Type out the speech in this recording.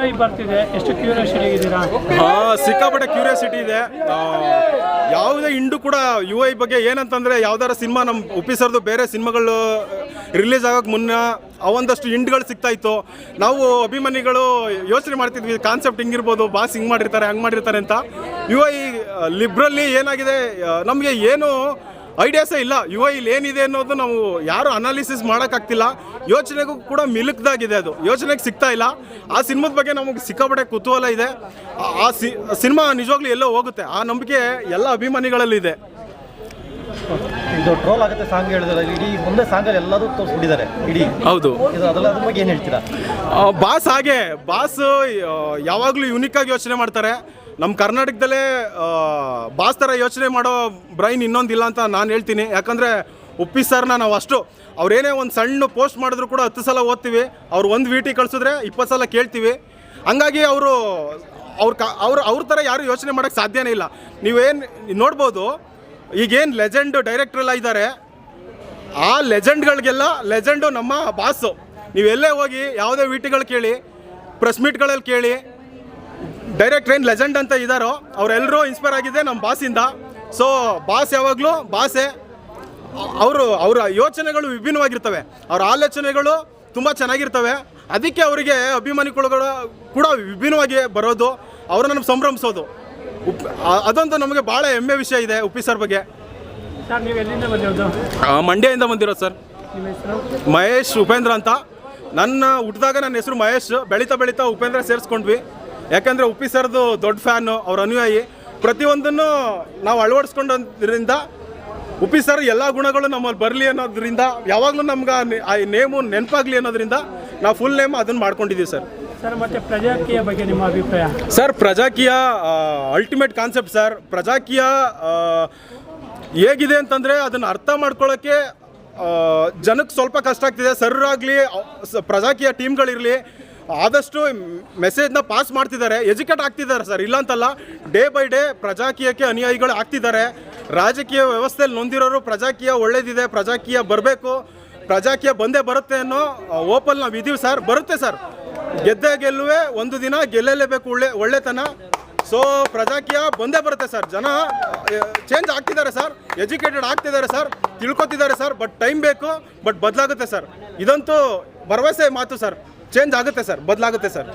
ಎಷ್ಟು ಕ್ಯೂರಿಯಾಸಿಟಿ ಸಿಕ್ಕಾಪಟ್ಟೆ ಕ್ಯೂರಿಯಾಸಿಟಿ ಇದೆ. ಯಾವುದೇ ಇಂಡು ಕೂಡ ಯು ಐ ಬಗ್ಗೆ ಏನಂತಂದ್ರೆ ಯಾವ್ದಾರ ಸಿನಿಮಾ ನಮ್ಮ ಒಪ್ಪಿಸರ್ದು ಬೇರೆ ಸಿನಿಮಾಗಳು ರಿಲೀಸ್ ಆಗೋಕೆ ಮುನ್ನ ಅವೊಂದಷ್ಟು ಇಂಡ್ಗಳು ಸಿಗ್ತಾ ಇತ್ತು. ನಾವು ಅಭಿಮಾನಿಗಳು ಯೋಚನೆ ಮಾಡ್ತಿದ್ವಿ ಕಾನ್ಸೆಪ್ಟ್ ಹಿಂಗಿರ್ಬೋದು ಬಾಸ್ ಹಿಂಗೆ ಮಾಡಿರ್ತಾರೆ, ಹಂಗ್ ಮಾಡಿರ್ತಾರೆ ಅಂತ. ಯು ಐ ಲಿಬ್ರಲ್ಲಿ ಏನಾಗಿದೆ ನಮಗೆ ಏನು ಐಡಿಯಾಸೇ ಇಲ್ಲ. ಯುವ ಇಲ್ಲಿ ಏನಿದೆ ಅನ್ನೋದು ನಾವು ಯಾರು ಅನಾಲಿಸಿಸ್ ಮಾಡೋಕ್ಕಾಗ್ತಿಲ್ಲ. ಯೋಚನೆಗೂ ಕೂಡ ಮಿಲುಕ್ದಾಗಿದೆ ಅದು. ಯೋಚನೆಗೆ ಸಿಗ್ತಾ ಇಲ್ಲ. ಆ ಸಿನಿಮಾದ ಬಗ್ಗೆ ನಮಗೆ ಸಿಕ್ಕಾಪಟ್ಟೆ ಕುತೂಹಲ ಇದೆ. ಆ- ಸಿ ಸಿನಿಮಾ ನಿಜವಾಗ್ಲೂ ಎಲ್ಲೋ ಹೋಗುತ್ತೆ. ಆ ನಂಬಿಕೆ ಎಲ್ಲ ಅಭಿಮಾನಿಗಳಲ್ಲಿ ಇದೆ ಇದು ಟ್ರೋಲ್ ಆಗುತ್ತೆ ಸಾಂಗ್ ಹೇಳಿದ್ರೆ ಇಡೀ ಒಂದೇ ಸಾಂಗಲ್ಲಿ ಎಲ್ಲರೂ ತೋರಿಸ್ಬಿಟ್ಟಿದ್ದಾರೆ ಇಡೀ. ಹೌದು. ಅದೆಲ್ಲ ಅದ್ರ ಬಗ್ಗೆ ಏನು ಹೇಳ್ತೀರಾ? ಬಾಸ್ ಹಾಗೆ ಬಾಸ್ ಯಾವಾಗಲೂ ಯುನಿಕ್ ಆಗಿ ಯೋಚನೆ ಮಾಡ್ತಾರೆ. ನಮ್ಮ ಕರ್ನಾಟಕದಲ್ಲೇ ಬಾಸ್ ಥರ ಯೋಚನೆ ಮಾಡೋ ಬ್ರೈನ್ ಇನ್ನೊಂದಿಲ್ಲ ಅಂತ ನಾನು ಹೇಳ್ತೀನಿ. ಯಾಕಂದರೆ ಉಪ್ಪಿ ಸರ್ನ ನಾವು ಅಷ್ಟು ಅವ್ರೇನೇ ಒಂದು ಸಣ್ಣ ಪೋಸ್ಟ್ ಮಾಡಿದ್ರು ಕೂಡ ಹತ್ತು ಸಲ ಓದ್ತೀವಿ. ಅವ್ರು ಒಂದು ವೀಟಿ ಕಳಿಸಿದ್ರೆ ಇಪ್ಪತ್ತು ಸಲ ಕೇಳ್ತೀವಿ. ಹಂಗಾಗಿ ಅವರು ಅವ್ರ ಕ ಅವ್ರ ಅವ್ರ ಥರ ಯಾರು ಯೋಚನೆ ಮಾಡೋಕ್ಕೆ ಸಾಧ್ಯನೇ ಇಲ್ಲ. ನೀವೇನು ನೋಡ್ಬೋದು, ಈಗೇನು ಲೆಜೆಂಡು ಡೈರೆಕ್ಟ್ರೆಲ್ಲ ಇದ್ದಾರೆ ಆ ಲೆಜೆಂಡ್ಗಳಿಗೆಲ್ಲ ಲೆಜೆಂಡು ನಮ್ಮ ಬಾಸು. ನೀವೆಲ್ಲೇ ಹೋಗಿ ಯಾವುದೇ ವೀಟಿಗಳು ಕೇಳಿ ಪ್ರೆಸ್ ಮೀಟ್ಗಳಲ್ಲಿ ಕೇಳಿ ಡೈರೆಕ್ಟ್ ಏನು ಲೆಜೆಂಡ್ ಅಂತ ಇದ್ದಾರೋ ಅವರೆಲ್ಲರೂ ಇನ್ಸ್ಪೈರ್ ಆಗಿದೆ ನಮ್ಮ ಬಾಸಿಂದ. ಸೊ ಬಾಸ್ ಯಾವಾಗಲೂ ಬಾಸೆ ಅವರು ಅವರ ಯೋಚನೆಗಳು ವಿಭಿನ್ನವಾಗಿರ್ತವೆ. ಅವರ ಆಲೋಚನೆಗಳು ತುಂಬ ಚೆನ್ನಾಗಿರ್ತವೆ. ಅದಕ್ಕೆ ಅವರಿಗೆ ಅಭಿಮಾನಿಗಳು ಕೂಡ ವಿಭಿನ್ನವಾಗಿ ಬರೋದು ಅವ್ರನ್ನ ನಮ್ಗೆ ಸಂಭ್ರಮಿಸೋದು. ಉಪ್ ಅದೊಂದು ನಮಗೆ ಭಾಳ ಹೆಮ್ಮೆ ವಿಷಯ ಇದೆ ಉಪ್ಪಿ ಸರ್ ಬಗ್ಗೆ. ಸರ್ ನೀವು ಎಲ್ಲಿಂದ ಬಂದಿರೋದು? ಆ, ಮಂಡ್ಯದಿಂದ ಬಂದಿರೋದು ಸರ್. ಮಹೇಶ್ ಉಪೇಂದ್ರ ಅಂತ. ನನ್ನ ಹುಟ್ಟಿದಾಗ ನನ್ನ ಹೆಸರು ಮಹೇಶ್. ಬೆಳೀತಾ ಬೆಳೀತಾ ಉಪೇಂದ್ರ ಸೇರಿಸ್ಕೊಂಡ್ವಿ. ಯಾಕಂದರೆ ಉಪ್ಪಿ ಸರ್ದು ದೊಡ್ಡ ಫ್ಯಾನು ಅವ್ರ ಅನುಯಾಯಿ. ಪ್ರತಿಯೊಂದನ್ನು ನಾವು ಅಳವಡಿಸ್ಕೊಂಡ್ರಿಂದ ಉಪ್ಪಿ ಸರ್ ಎಲ್ಲ ಗುಣಗಳು ನಮ್ಮಲ್ಲಿ ಬರಲಿ ಅನ್ನೋದ್ರಿಂದ ಯಾವಾಗಲೂ ನಮ್ಗೆ ಆ ನೇಮು ನೆನಪಾಗಲಿ ಅನ್ನೋದ್ರಿಂದ ನಾವು ಫುಲ್ ನೇಮ್ ಅದನ್ನು ಮಾಡ್ಕೊಂಡಿದ್ದೀವಿ ಸರ್. ಸರ್ ಮತ್ತೆ ಪ್ರಜಾಕೀಯ ಬಗ್ಗೆ ನಿಮ್ಮ ಅಭಿಪ್ರಾಯ? Sir Prajakiya ultimate concept sir. Prajakiya ಹೇಗಿದೆ ಅಂತಂದರೆ ಅದನ್ನು ಅರ್ಥ ಮಾಡ್ಕೊಳ್ಳೋಕ್ಕೆ ಜನಕ್ಕೆ ಸ್ವಲ್ಪ ಕಷ್ಟ ಆಗ್ತಿದೆ. ಸರ್ ಆಗಲಿ ಪ್ರಜಾಕೀಯ ಟೀಮ್ಗಳಿರಲಿ ಆದಷ್ಟು ಮೆಸೇಜ್ನ ಪಾಸ್ ಮಾಡ್ತಿದ್ದಾರೆ, ಎಜುಕೇಟ್ ಆಗ್ತಿದ್ದಾರೆ ಸರ್. ಇಲ್ಲ ಅಂತಲ್ಲ ಡೇ ಬೈ ಡೇ ಪ್ರಜಾಕೀಯಕ್ಕೆ ಅನುಯಾಯಿಗಳು ಆಗ್ತಿದ್ದಾರೆ. ರಾಜಕೀಯ ವ್ಯವಸ್ಥೆಯಲ್ಲಿ ನೊಂದಿರೋರು ಪ್ರಜಾಕೀಯ ಒಳ್ಳೇದಿದೆ, ಪ್ರಜಾಕೀಯ ಬರಬೇಕು, ಪ್ರಜಾಕೀಯ ಬಂದೇ ಬರುತ್ತೆ ಅನ್ನೋ ಓಪಲ್ ನಾವು ಇದೀವಿ ಸರ್. ಬರುತ್ತೆ ಸರ್. ಗೆದ್ದ ಗೆಲ್ಲುವೆ, ಒಂದು ದಿನ ಗೆಲ್ಲಲೇಬೇಕು, ಒಳ್ಳೆ, ಒಳ್ಳೆತನ. ಸೊ ಪ್ರಜಾಕೀಯ ಬಂದೇ ಬರುತ್ತೆ ಸರ್. ಜನ ಚೇಂಜ್ ಆಗ್ತಿದ್ದಾರೆ ಸರ್. ಎಜುಕೇಟೆಡ್ ಆಗ್ತಿದ್ದಾರೆ ಸರ್. ತಿಳ್ಕೊತಿದ್ದಾರೆ ಸರ್. ಬಟ್ ಟೈಮ್ ಬೇಕು ಬಟ್ ಬದಲಾಗುತ್ತೆ ಸರ್. ಇದಂತೂ ಭರವಸೆ ಮಾತು ಸರ್. ಚೇಂಜ್ ಆಗುತ್ತೆ ಸರ್ ಬದಲಾಗುತ್ತೆ ಸರ್.